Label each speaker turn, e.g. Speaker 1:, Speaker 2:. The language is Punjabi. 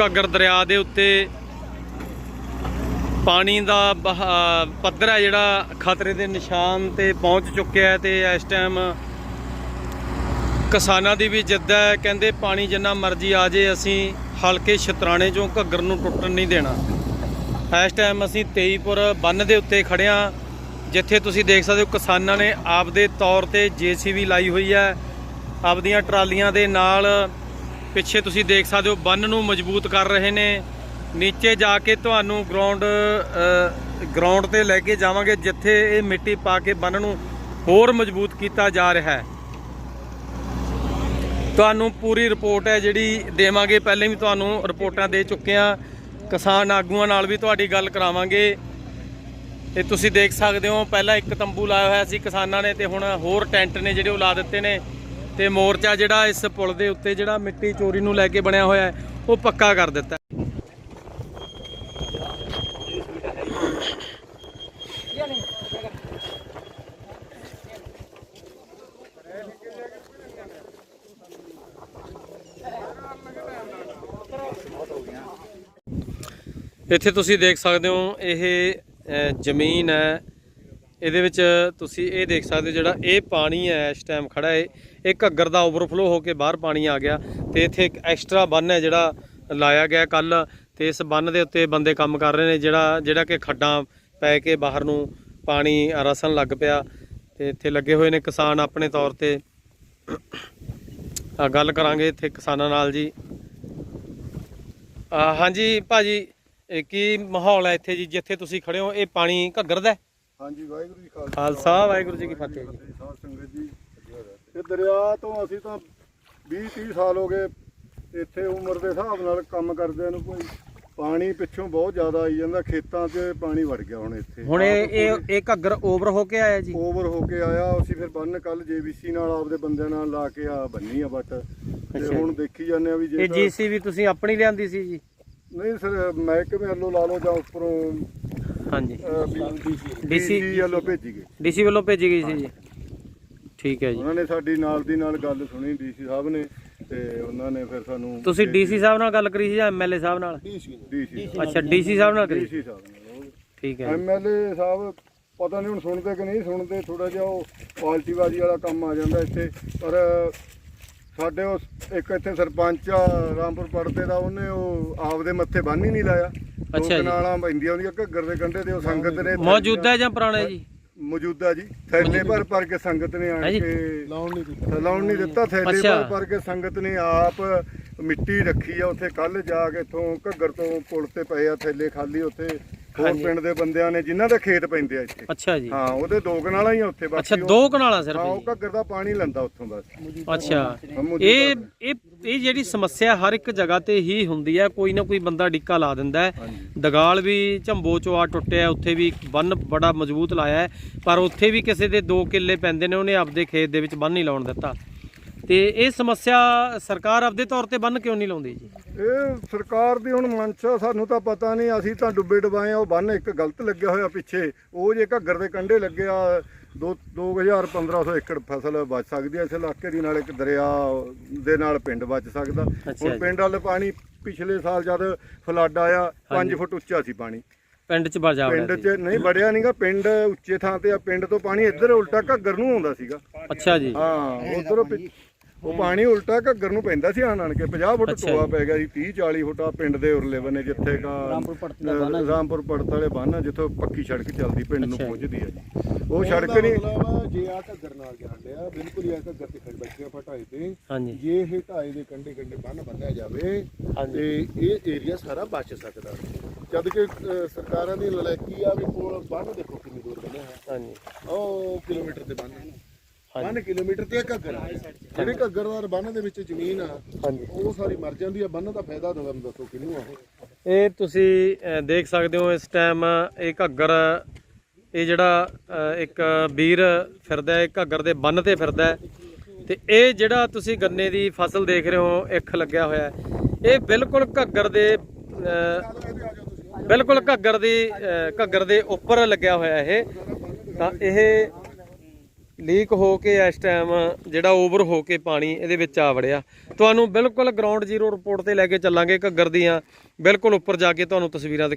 Speaker 1: ਘੱਗਰ ਦਰਿਆ ਦੇ ਉੱਤੇ ਪਾਣੀ ਦਾ ਬਹਾ- ਪੱਧਰ ਹੈ ਜਿਹੜਾ ਖਤਰੇ ਦੇ ਨਿਸ਼ਾਨ ਤੇ ਪਹੁੰਚ ਚੁੱਕਿਆ ਹੈ ਤੇ ਇਸ ਟਾਈਮ ਕਿਸਾਨਾਂ ਦੀ ਵੀ ਜਿੱਦ ਹੈ, ਕਹਿੰਦੇ ਪਾਣੀ ਜਿੰਨਾ ਮਰਜ਼ੀ ਆ ਜੇ ਅਸੀਂ ਹਲਕੇ ਛਤਰਾਣੇ ਚੋਂ ਘੱਗਰ ਨੂੰ ਟੁੱਟਣ ਨਹੀਂ ਦੇਣਾ। ਇਸ ਟਾਈਮ ਅਸੀਂ ਤੇਈਪੁਰ ਬੰਨ ਦੇ ਉੱਤੇ ਖੜਿਆ ਜਿੱਥੇ ਤੁਸੀਂ ਦੇਖ ਸਕਦੇ ਹੋ ਕਿਸਾਨਾਂ ਨੇ ਆਪਦੇ ਤੌਰ ਤੇ ਜੀਸੀਬੀ ਲਾਈ ਹੋਈ ਹੈ। ਆਪਦੀਆਂ ਟਰਾਲੀਆਂ ਦੇ ਨਾਲ ਪਿੱਛੇ ਤੁਸੀਂ ਦੇਖ ਸਕਦੇ ਹੋ, ਬੰਨ ਨੂੰ ਮਜ਼ਬੂਤ ਕਰ ਰਹੇ ਨੇ। ਨੀਚੇ ਜਾ ਕੇ ਤੁਹਾਨੂੰ ਗਰਾਊਂਡ ਗਰਾਊਂਡ ਤੇ ਲੈ ਕੇ ਜਾਵਾਂਗੇ, ਜਿੱਥੇ ਇਹ ਮਿੱਟੀ ਪਾ ਕੇ ਬੰਨ ਨੂੰ ਹੋਰ ਮਜ਼ਬੂਤ ਕੀਤਾ ਜਾ ਰਿਹਾ ਹੈ। ਤੁਹਾਨੂੰ ਪੂਰੀ ਰਿਪੋਰਟ ਹੈ ਜਿਹੜੀ ਦੇਵਾਂਗੇ। ਪਹਿਲੇ ਵੀ ਤੁਹਾਨੂੰ ਰਿਪੋਰਟਾਂ ਦੇ ਚੁੱਕੇ ਆ ਕਿਸਾਨ ਆਗੂਆਂ ਨਾਲ ਵੀ ਤੁਹਾਡੀ ਗੱਲ ਕਰਾਵਾਂਗੇ। ਤੇ ਤੁਸੀਂ ਦੇਖ ਸਕਦੇ ਹੋ, ਪਹਿਲਾਂ ਇੱਕ ਤੰਬੂ ਲਾਇਆ ਹੋਇਆ ਸੀ ਕਿਸਾਨਾਂ ਨੇ ਤੇ ਹੁਣ ਹੋਰ ਟੈਂਟ ਨੇ ਜਿਹੜੇ ਉਹ ਲਾ ਦਿੱਤੇ ਨੇ। ਤੇ ਮੋਰਚਾ ਜਿਹੜਾ ਇਸ ਪੁਲ ਦੇ ਉੱਤੇ ਜਿਹੜਾ ਮਿੱਟੀ ਚੋਰੀ ਨੂੰ ਲੈ ਕੇ ਬਣਿਆ ਹੋਇਆ ਹੈ, ਉਹ ਪੱਕਾ ਕਰ ਦਿੱਤਾ ਇੱਥੇ ਤੁਸੀਂ ਦੇਖ ਸਕਦੇ ਹੋ, ਇਹ ਜ਼ਮੀਨ ਹੈ ਇਹਦੇ ਵਿੱਚ ਤੁਸੀਂ ਇਹ ਦੇਖ ਸਕਦੇ ਹੋ ਜਿਹੜਾ ਇਹ ਪਾਣੀ ਹੈ ਇਸ ਟਾਈਮ ਖੜਾ ਹੈ। ਇਹ ਘੱਗਰ ਦਾ ਓਵਰਫਲੋ ਹੋ ਕੇ ਬਾਹਰ ਪਾਣੀ ਆ ਗਿਆ ਤੇ ਇੱਥੇ ਇੱਕ ਐਕਸਟਰਾ ਬੰਨ ਹੈ ਜਿਹੜਾ ਲਾਇਆ ਗਿਆ ਕੱਲ ਤੇ ਇਸ ਬੰਨ ਦੇ ਉੱਤੇ ਬੰਦੇ ਕੰਮ ਕਰ ਰਹੇ ਨੇ ਜਿਹੜਾ ਜਿਹੜਾ ਕਿ ਖੱਡਾਂ ਪੈ ਕੇ ਬਾਹਰ ਨੂੰ ਪਾਣੀ ਰਸਣ ਲੱਗ ਪਿਆ ਤੇ ਇੱਥੇ ਲੱਗੇ ਹੋਏ ਨੇ ਕਿਸਾਨ ਆਪਣੇ ਤੌਰ ਤੇ। ਆ ਗੱਲ ਕਰਾਂਗੇ ਇੱਥੇ ਕਿਸਾਨਾਂ ਨਾਲ ਜੀ। ਆ, ਹਾਂਜੀ ਭਾਜੀ ਇਹ ਕੀ ਮਾਹੌਲ ਹੈ ਇੱਥੇ ਜੀ ਜਿੱਥੇ ਤੁਸੀਂ ਖੜੇ ਹੋ ਇਹ ਪਾਣੀ ਘੱਗਰ ਦਾ
Speaker 2: ਹਾਂਜੀ ਵਾਹਿਗੁਰੂ ਜੀ ਖਾਲਸਾ।
Speaker 1: ਖਾਲਸਾ ਵਾਹਿਗੁਰੂ ਜੀ ਕੀ ਫਤਿਹ ਜੀ।
Speaker 2: ਸਾਧ ਸੰਗਤ ਜੀ ਇਹ ਦਰਿਆ ਤੋਂ ਅਸੀਂ ਤਾਂ 20 30 ਸਾਲ ਹੋ ਗਏ ਇੱਥੇ ਉਮਰ ਦੇ ਹਿਸਾਬ ਨਾਲ ਕੰਮ ਕਰਦਿਆਂ ਨੂੰ ਕੋਈ ਪਾਣੀ ਪਿੱਛੋਂ ਬਹੁਤ ਜ਼ਿਆਦਾ ਆਈ ਜਾਂਦਾ ਖੇਤਾਂ 'ਚ ਪਾਣੀ ਵੜ ਗਿਆ ਹੁਣ ਇੱਥੇ।
Speaker 1: ਹੁਣ ਇਹ ਇਹ ਇਹ ਘੱਗਰ ਓਵਰ ਹੋ ਕੇ ਆਇਆ ਜੀ?
Speaker 2: ਓਵਰ ਹੋ ਕੇ ਆਇਆ ਅਸੀਂ ਫਿਰ ਬੰਨ ਕੱਲ ਜੀਬੀਸੀ ਨਾਲ ਆਪਦੇ ਬੰਦਿਆਂ ਨਾਲ ਲਾ ਕੇ ਆ ਬੰਨੀ ਆ ਬੱਟ। ਤੇ
Speaker 1: ਅੱਛਾ
Speaker 2: ਹੁਣ ਦੇਖੀ ਜਾਂਦੇ ਆ ਵੀ ਜੇ
Speaker 1: ਇਹ
Speaker 2: ਤਾਂ-
Speaker 1: ਜੀਸੀਬੀ ਤੁਸੀਂ ਆਪਣੀ ਲਿਆਂਦੀ ਸੀ ਜੀ?
Speaker 2: ਨਹੀਂ ਸਰ ਮਹਿਕਮੇ ਵੱਲੋਂ ਲਾ ਲਓ ਜਾਂ ਉੱਪਰੋਂ
Speaker 1: ਹਾਂਜੀ
Speaker 2: ਡੀਸੀ
Speaker 1: DC
Speaker 2: ਵੱਲੋਂ ਭੇਜੀ ਗਈ
Speaker 1: ਡੀਸੀ ਵੱਲੋਂ ਭੇਜੀ ਗਈ ਸੀ ਜੀ ਠੀਕ ਹੈ ਜੀ
Speaker 2: ਉਹਨਾਂ ਨੇ ਸਾਡੀ ਨਾਲ ਦੀ ਨਾਲ ਗੱਲ ਸੁਣੀ ਡੀਸੀ ਸਾਹਿਬ ਨੇ ਤੇ ਉਹਨਾਂ ਨੇ ਫਿਰ ਸਾਨੂੰ
Speaker 1: ਤੁਸੀਂ ਡੀਸੀ ਸਾਹਿਬ ਨਾਲ ਗੱਲ ਕਰੀ ਸੀ ਜਾਂ ਐਮਐਲਏ ਸਾਹਿਬ ਨਾਲ
Speaker 2: ਡੀਸੀ
Speaker 1: ਅੱਛਾ ਡੀਸੀ ਸਾਹਿਬ ਨਾਲ ਕਰੀ
Speaker 2: ਡੀਸੀ ਸਾਹਿਬ ਨੇ
Speaker 1: ਠੀਕ ਹੈ ਜੀ।
Speaker 2: ਐਮਐਲਏ ਸਾਹਿਬ ਪਤਾ ਨਹੀਂ ਹੁਣ ਸੁਣਦੇ ਕਿ ਨਹੀਂ ਸੁਣਦੇ ਥੋੜਾ ਜਿਹਾ ਉਹ ਪਾਲਟੀਬਾਜ਼ੀ ਵਾਲਾ ਕੰਮ ਆ ਜਾਂਦਾ ਇੱਥੇ ਪਰ ਸਾਡੇ ਉਸ ਇੱਕ ਇੱਥੇ ਸਰਪੰਚ ਆ ਰਾਮਪੁਰ ਪੜਤੇ ਦਾ ਉਹਨੇ ਉਹ ਆਪਦੇ ਮੱਥੇ ਬੰਨ ਹੀ ਨਹੀਂ ਲਾਇਆ
Speaker 1: ਅੱਛਾ ਜੀ।
Speaker 2: ਕਨਾਲਾਂ ਪੈਂਦੀਆਂ ਉਹਦੀਆਂ ਘੱਗਰ ਦੇ ਕੰਢੇ ਤੇ ਉਹ ਸੰਗਤ ਨੇ
Speaker 1: ਮੌਜੂਦਾ ਜਾਂ ਪੁਰਾਣਾ ਜੀ
Speaker 2: ਮੌਜੂਦਾ ਜੀ ਥੈਲੇ ਭਰ ਭਰ ਕੇ ਸੰਗਤ ਨੇ ਆਣ
Speaker 1: ਹਾਂਜੀ।
Speaker 2: ਕੇ ਲਾਉਣ ਨਹੀਂ ਦਿੱਤਾ ਲਾਉਣ ਨਹੀਂ ਦਿੱਤਾ ਥੈਲੇ
Speaker 1: ਅੱਛਾ।
Speaker 2: ਭਰ ਭਰ ਕੇ ਸੰਗਤ ਨੇ ਆਪ ਮਿੱਟੀ ਰੱਖੀ ਆ ਉੱਥੇ ਕੱਲ ਜਾ ਕੇ ਇਥੋਂ ਘੱਗਰ ਤੋਂ ਪੁਲ ਤੇ ਪਏ ਆ ਥੈਲੇ ਖਾਲੀ ਉੱਥੇ ਹੋਰ
Speaker 1: ਹਾਂਜੀ।
Speaker 2: ਪਿੰਡ ਦੇ ਬੰਦਿਆਂ ਨੇ ਜਿਨ੍ਹਾਂ ਦੇ ਖੇਤ ਪੈਂਦੇ ਆ ਇੱਥੇ।
Speaker 1: ਅੱਛਾ ਜੀ।
Speaker 2: ਹਾਂ ਉਹਦੇ ਦੋ ਕਨਾਲਾਂ ਹੀ ਆ ਉੱਥੇ
Speaker 1: ਅੱਛਾ
Speaker 2: ਉਹ-
Speaker 1: ਦੋ ਕਨਾਲਾਂ ਸਿਰਫ
Speaker 2: ਹਾਂ ਉਹ
Speaker 1: ਜੀ
Speaker 2: ਘੱਗਰ ਦਾ ਪਾਣੀ ਲੈਂਦਾ ਉੱਥੋਂ ਬਸ।
Speaker 1: ਅੱਛਾ।
Speaker 2: ਮੌਜੂਦਾ
Speaker 1: ਇਹ ਇਹ ਇਹ ਜਿਹੜੀ ਸਮੱਸਿਆ ਹਰ ਇੱਕ ਜਗ੍ਹਾ ਤੇ ਹੀ ਹੁੰਦੀ ਹੈ। ਕੋਈ ਨਾ ਕੋਈ ਬੰਦਾ ਡਿੱਕਾ ਲਾ ਦਿੰਦਾ ਹੈ।
Speaker 2: ਹਾਂਜੀ।
Speaker 1: ਦਗਾਲ ਵੀ ਝੰਬੋ ਚੋਂ ਆ ਟੁੱਟਿਆ ਉੱਥੇ ਵੀ ਬੰਨ ਬੜਾ ਮਜ਼ਬੂਤ ਲਾਇਆ ਹੈ। ਪਰ ਉੱਥੇ ਵੀ ਕਿਸੇ ਦੇ 2 ਕਿੱਲੇ ਪੈਂਦੇ ਨੇ। ਉਹਨੇ ਆਪਦੇ ਖੇਤ ਦੇ ਵਿੱਚ ਬੰਨ ਨਹੀਂ ਲਾਉਣ ਦਿੱਤਾ। ਤੇ ਇਹ ਸਮੱਸਿਆ ਸਰਕਾਰ ਆਪਦੇ ਤੌਰ ਤੇ ਬੰਨ ਕਿਉਂ ਨਹੀਂ ਲਾਉਂਦੀ ਜੀ?
Speaker 2: ਇਹ ਸਰਕਾਰ ਦੀ ਹੁਣ ਮਨਸ਼ਾ ਸਾਨੂੰ ਤਾਂ ਪਤਾ ਨਹੀਂ ਅਸੀਂ ਤਾਂ ਡੁੱਬੇ ਡੁਬਾਏ ਆ ਉਹ ਬੰਨ ਇੱਕ ਗਲਤ ਲੱਗਿਆ ਹੋਇਆ ਪਿੱਛੇ। ਉਹ ਜੇ ਘੱਗਰ ਦੇ ਕੰਢੇ ਲੱਗਿਆ 2 2000 1500 ਏਕੜ ਫਸਲ ਬਚ ਸਕਦੀ ਹੈ ਇਸ ਇਲਾਕੇ ਦੀ ਨਾਲ ਇੱਕ ਦਰਿਆ ਦੇ ਨਾਲ ਪਿੰਡ ਬਚ ਸਕਦਾ।
Speaker 1: ਅੱਛਾ
Speaker 2: ਹੁਣ
Speaker 1: ਜੀ।
Speaker 2: ਪਿੰਡ ਵਾਲੇ ਪਾਣੀ ਪਿਛਲੇ ਸਾਲ ਜਦ ਫਲੱਡ ਆਇਆ 5 ਫੁੱਟ ਉੱਚਾ ਸੀ ਪਾਣੀ।
Speaker 1: ਪਿੰਡ 'ਚ ਵਜਾ
Speaker 2: ਪਿੰਡ 'ਚ ਨਹੀਂ ਵੜਿਆ ਨਹੀਂਗਾ ਪਿੰਡ ਉੱਚੇ ਥਾਂ ਤੇ ਆ ਪਿੰਡ ਤੋਂ ਪਾਣੀ ਇੱਧਰ ਉਲਟਾ ਘੱਗਰ ਨੂੰ ਆਉਂਦਾ ਸੀਗਾ।
Speaker 1: ਅੱਛਾ ਜੀ।
Speaker 2: ਹਾਂ ਉਧਰੋਂ ਉਹ ਪਾਣੀ ਉਲਟਾ ਘੱਗਰ ਨੂੰ ਪੈਂਦਾ ਸੀ ਆਣ ਆਣ ਕੇ 50 ਫੁੱਟ ਟੋਆ ਪੈ ਗਿਆ ਸੀ 30 40 ਫੁੱਟ ਆ ਪਿੰਡ ਦੇ ਉਰਲੇ ਬੰਨੇ ਜਿੱਥੇ ਕਾ ਰਾਮਪੁਰ ਪੜਤ ਵਾਲੇ ਬੰਨ ਜਿੱਥੋਂ ਪੱਕੀ ਸੜਕ ਚੱਲਦੀ ਪਿੰਡ ਨੂੰ ਪਹੁੰਚਦੀ ਹੈ ਜੀ। ਉਹ ਸੜਕ ਨਹੀਂ
Speaker 3: ਜੇ ਆ ਘੱਗਰ ਨਾਲ ਜਾਣ ਲਿਆ ਬਿਲਕੁਲ ਹੀ ਘੱਗਰ ਤੇ ਖੜ ਬੈਠੇ ਫਟਾਏ ਤੇ। ਜੇ ਇਹ ਢਾਏ ਦੇ ਕੰਡੇ ਕੰਡੇ ਬੰਨ ਬੰਨਿਆ ਜਾਵੇ ਤੇ ਇਹ ਏਰੀਆ ਸਾਰਾ ਬਚ ਸਕਦਾ। ਜਦ ਕਿ ਸਰਕਾਰਾਂ ਦੀ ਲਲੈਕੀ ਆ ਵੀ ਕੋਲ ਬੰਨ ਦੇਖੋ ਕਿੰਨੀ ਦੂਰ ਬੰਨਿਆ ਹੈ
Speaker 1: ਹਾਂਜੀ।
Speaker 3: ਉਹ ਕਿਲੋਮੀਟਰ ਤੇ ਬੰਨ
Speaker 1: ਹੈ
Speaker 3: 1 ਕਿਲੋਮੀਟਰ ਤੇ ਘੱਗਰ। ਆ। ਜਿਹੜੀ ਘੱਗਰਦਾਰ ਬੰਨ ਦੇ ਵਿੱਚ ਜ਼ਮੀਨ ਆ
Speaker 1: ਹਾਂਜੀ।
Speaker 3: ਉਹ ਸਾਰੀ ਮਰ ਜਾਂਦੀ ਆ ਬੰਨ ਦਾ ਫਾਇਦਾ ਤਾਂ ਤੁਹਾਨੂੰ ਦੱਸੋ ਕਿਹਨੂੰ ਆ
Speaker 1: ਇਹ ਤੁਸੀਂ ਦੇਖ ਸਕਦੇ ਹੋ ਇਸ ਟਾਈਮ ਇਹ ਘੱਗਰ ਇਹ ਜਿਹੜਾ ਇੱਕ ਵੀਰ ਫਿਰਦਾ ਹੈ ਘੱਗਰ ਦੇ ਬੰਨ ਤੇ ਫਿਰਦਾ ਹੈ। ਤੇ ਇਹ ਜਿਹੜਾ ਤੁਸੀਂ ਗੰਨੇ ਦੀ ਫਸਲ ਦੇਖ ਰਹੇ ਹੋ ਇੱਕ ਲੱਗਿਆ ਹੋਇਆ ਇਹ ਬਿਲਕੁਲ ਘੱਗਰ ਦੇ ਬਿਲਕੁਲ ਘੱਗਰ ਦੀ ਘੱਗਰ ਦੇ ਉੱਪਰ ਲੱਗਿਆ ਹੋਇਆ ਇਹ। ਤਾਂ ਇਹ ਲੀਕ ਹੋ ਕੇ ਇਸ ਟਾਈਮ ਜਿਹੜਾ ਓਵਰ ਹੋ ਕੇ ਪਾਣੀ ਇਹਦੇ ਵਿੱਚ ਆ ਵੜਿਆ। ਤੁਹਾਨੂੰ ਬਿਲਕੁਲ ਗਰਾਊਂਡ ਜ਼ੀਰੋ ਰਿਪੋਰਟ ਤੇ ਲੈ ਕੇ ਚੱਲਾਂਗੇ ਘੱਗਰ ਦੀਆਂ। ਬਿਲਕੁਲ ਉੱਪਰ ਜਾ ਕੇ ਤੁਹਾਨੂੰ ਤਸਵੀਰਾਂ ਦਿਖਾ